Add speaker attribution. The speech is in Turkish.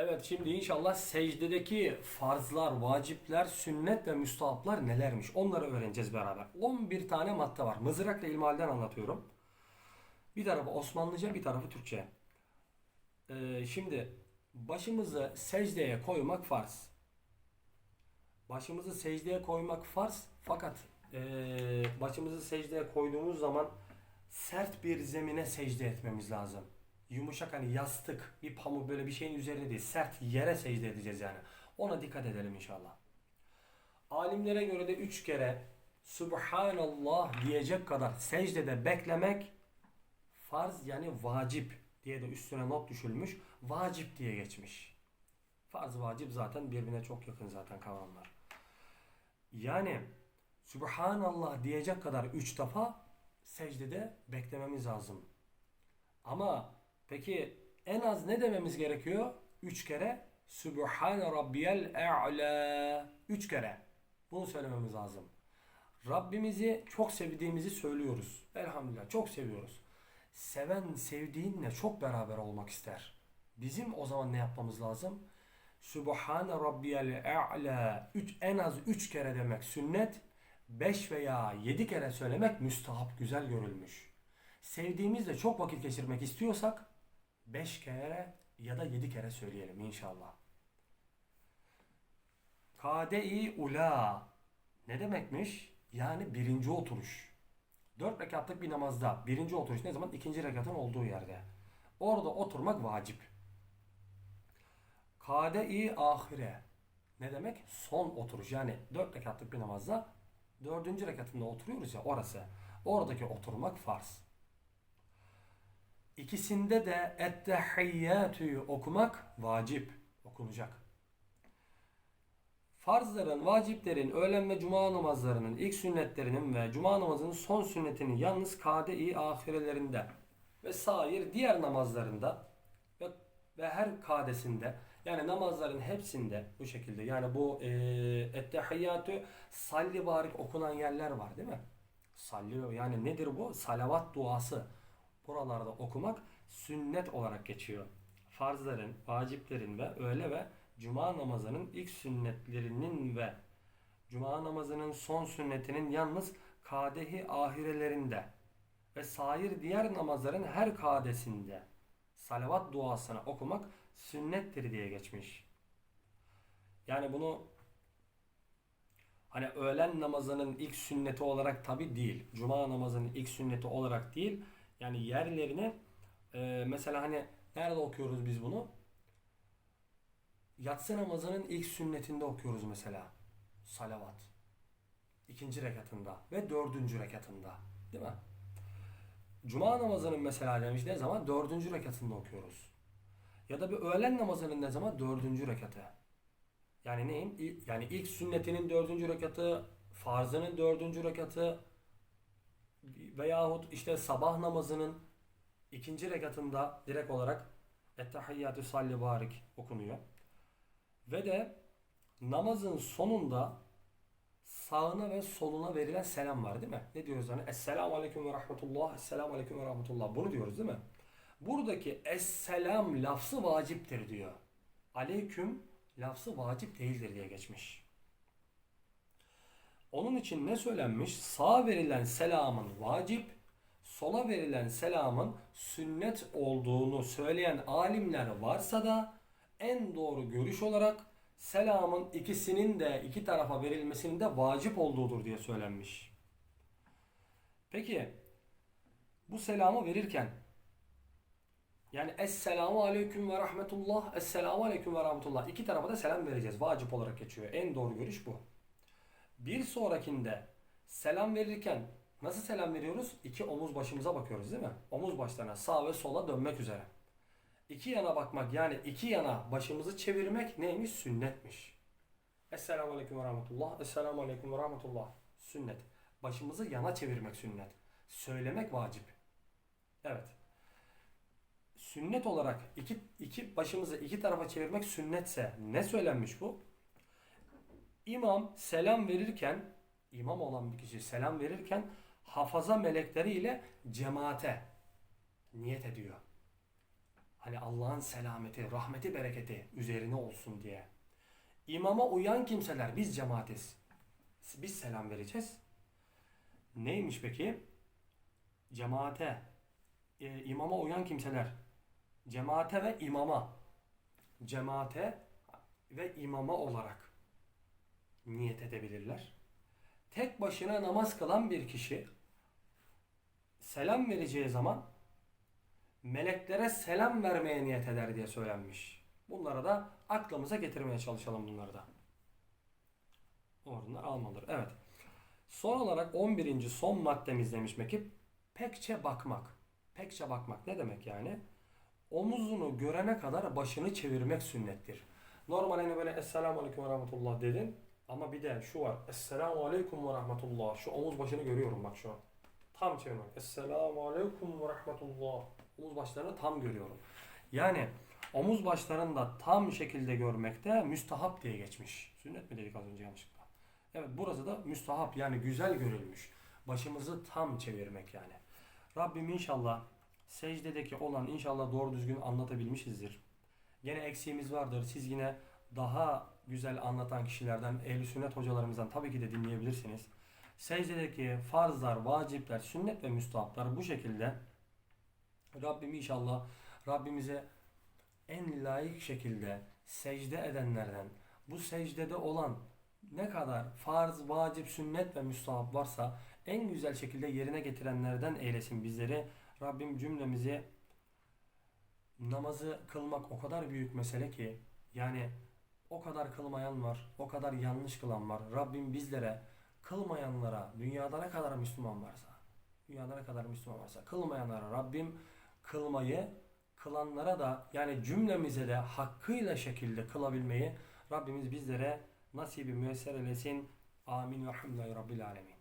Speaker 1: Evet şimdi inşallah secdedeki farzlar, vacipler, sünnet ve müstahaplar nelermiş? Onları öğreneceğiz beraber. 11 tane madde var. Mızrakla ilmihalden anlatıyorum. Bir tarafı Osmanlıca, bir tarafı Türkçe. Ee, şimdi başımızı secdeye koymak farz. Başımızı secdeye koymak farz. Fakat ee, başımızı secdeye koyduğumuz zaman sert bir zemine secde etmemiz lazım. Yumuşak hani yastık, bir pamuk böyle bir şeyin üzerinde değil. Sert yere secde edeceğiz yani. Ona dikkat edelim inşallah. Alimlere göre de üç kere Subhanallah diyecek kadar secdede beklemek farz yani vacip diye de üstüne not düşülmüş. Vacip diye geçmiş. Farz vacip zaten birbirine çok yakın zaten kavramlar. Yani Subhanallah diyecek kadar üç defa secdede beklememiz lazım. Ama peki en az ne dememiz gerekiyor? Üç kere Sübhane Rabbiyel E'la. Üç kere. Bunu söylememiz lazım. Rabbimizi çok sevdiğimizi söylüyoruz. Elhamdülillah çok seviyoruz. Seven sevdiğinle çok beraber olmak ister. Bizim o zaman ne yapmamız lazım? Sübhane Rabbiyel E'la. Üç, en az üç kere demek sünnet. Beş veya yedi kere söylemek müstahap güzel görülmüş. Sevdiğimizle çok vakit geçirmek istiyorsak 5 kere ya da 7 kere söyleyelim inşallah. Kade-i ula ne demekmiş? Yani birinci oturuş. 4 rekatlık bir namazda birinci oturuş ne zaman? İkinci rekatın olduğu yerde. Orada oturmak vacip. Kade-i ahire ne demek? Son oturuş. Yani 4 rekatlık bir namazda dördüncü rekatında oturuyoruz ya orası. Oradaki oturmak farz. İkisinde de ettehiyyatü okumak vacip. Okunacak. Farzların, vaciplerin, öğlen ve cuma namazlarının ilk sünnetlerinin ve cuma namazının son sünnetinin yalnız kade-i ahirelerinde ve sair diğer namazlarında ve, ve her kadesinde yani namazların hepsinde bu şekilde yani bu e, ettehiyyatü salli barik okunan yerler var değil mi? Salli yani nedir bu? Salavat duası buralarda okumak sünnet olarak geçiyor. Farzların, vaciplerin ve öğle ve cuma namazının ilk sünnetlerinin ve cuma namazının son sünnetinin yalnız kadehi ahirelerinde ve sair diğer namazların her kadesinde salavat duasını okumak sünnettir diye geçmiş. Yani bunu hani öğlen namazının ilk sünneti olarak tabi değil. Cuma namazının ilk sünneti olarak değil. Yani yerlerini e, mesela hani nerede okuyoruz biz bunu? Yatsı namazının ilk sünnetinde okuyoruz mesela. Salavat. İkinci rekatında ve dördüncü rekatında. Değil mi? Cuma namazının mesela demiş ne zaman? Dördüncü rekatında okuyoruz. Ya da bir öğlen namazının ne zaman? Dördüncü rekatı. Yani neyin? İl- Yani ilk sünnetinin dördüncü rekatı, farzının dördüncü rekatı veyahut işte sabah namazının ikinci rekatında direkt olarak Ettehiyyatü salli barik okunuyor. Ve de namazın sonunda sağına ve soluna verilen selam var değil mi? Ne diyoruz hani? Esselamu aleyküm ve rahmetullah, esselamu aleyküm ve rahmetullah. Bunu diyoruz değil mi? Buradaki esselam lafzı vaciptir diyor. Aleyküm lafzı vacip değildir diye geçmiş. Onun için ne söylenmiş? Sağa verilen selamın vacip, sola verilen selamın sünnet olduğunu söyleyen alimler varsa da en doğru görüş olarak selamın ikisinin de iki tarafa verilmesinin de vacip olduğudur diye söylenmiş. Peki bu selamı verirken yani Esselamu Aleyküm ve Rahmetullah, Esselamu Aleyküm ve Rahmetullah iki tarafa da selam vereceğiz. Vacip olarak geçiyor. En doğru görüş bu. Bir sonrakinde selam verirken nasıl selam veriyoruz? İki omuz başımıza bakıyoruz değil mi? Omuz başlarına sağ ve sola dönmek üzere. İki yana bakmak yani iki yana başımızı çevirmek neymiş? Sünnetmiş. Esselamu Aleyküm ve Rahmetullah, Esselamu Aleyküm ve Rahmetullah. Sünnet. Başımızı yana çevirmek sünnet. Söylemek vacip. Evet. Sünnet olarak iki, iki başımızı iki tarafa çevirmek sünnetse ne söylenmiş bu? İmam selam verirken, imam olan bir kişi selam verirken hafaza melekleri ile cemaate niyet ediyor. Hani Allah'ın selameti, rahmeti, bereketi üzerine olsun diye. İmama uyan kimseler biz cemaatiz. Biz selam vereceğiz. Neymiş peki? Cemaate, e, imama uyan kimseler. Cemaate ve imama. Cemaate ve imama olarak niyet edebilirler. Tek başına namaz kılan bir kişi selam vereceği zaman meleklere selam vermeye niyet eder diye söylenmiş. Bunlara da aklımıza getirmeye çalışalım bunları da. Oradan almalıdır. Evet. Son olarak 11. son maddemiz demiş Mekip. Pekçe bakmak. Pekçe bakmak ne demek yani? Omuzunu görene kadar başını çevirmek sünnettir. Normal hani böyle Esselamu Aleyküm ve Rahmetullah dedin. Ama bir de şu var. Esselamu Aleyküm ve Rahmetullah. Şu omuz başını görüyorum bak şu an. Tam çevirmek. Esselamu Aleyküm ve Rahmetullah. Omuz başlarını tam görüyorum. Yani omuz başlarını da tam şekilde görmekte müstahap diye geçmiş. Sünnet mi dedik az önce yanlışlıkla? Evet burası da müstahap yani güzel görülmüş. Başımızı tam çevirmek yani. Rabbim inşallah secdedeki olan inşallah doğru düzgün anlatabilmişizdir. Gene eksiğimiz vardır. Siz yine daha güzel anlatan kişilerden, ehl sünnet hocalarımızdan tabii ki de dinleyebilirsiniz. Secdedeki farzlar, vacipler, sünnet ve müstahaplar bu şekilde Rabbim inşallah Rabbimize en layık şekilde secde edenlerden, bu secdede olan ne kadar farz, vacip, sünnet ve müstahap varsa en güzel şekilde yerine getirenlerden eylesin bizleri. Rabbim cümlemizi namazı kılmak o kadar büyük mesele ki yani o kadar kılmayan var, o kadar yanlış kılan var. Rabbim bizlere kılmayanlara, dünyada ne kadar Müslüman varsa, dünyada ne kadar Müslüman varsa kılmayanlara Rabbim kılmayı, kılanlara da yani cümlemize de hakkıyla şekilde kılabilmeyi Rabbimiz bizlere nasibi müyesser eylesin. Amin ve hamdülillahi rabbil alemin.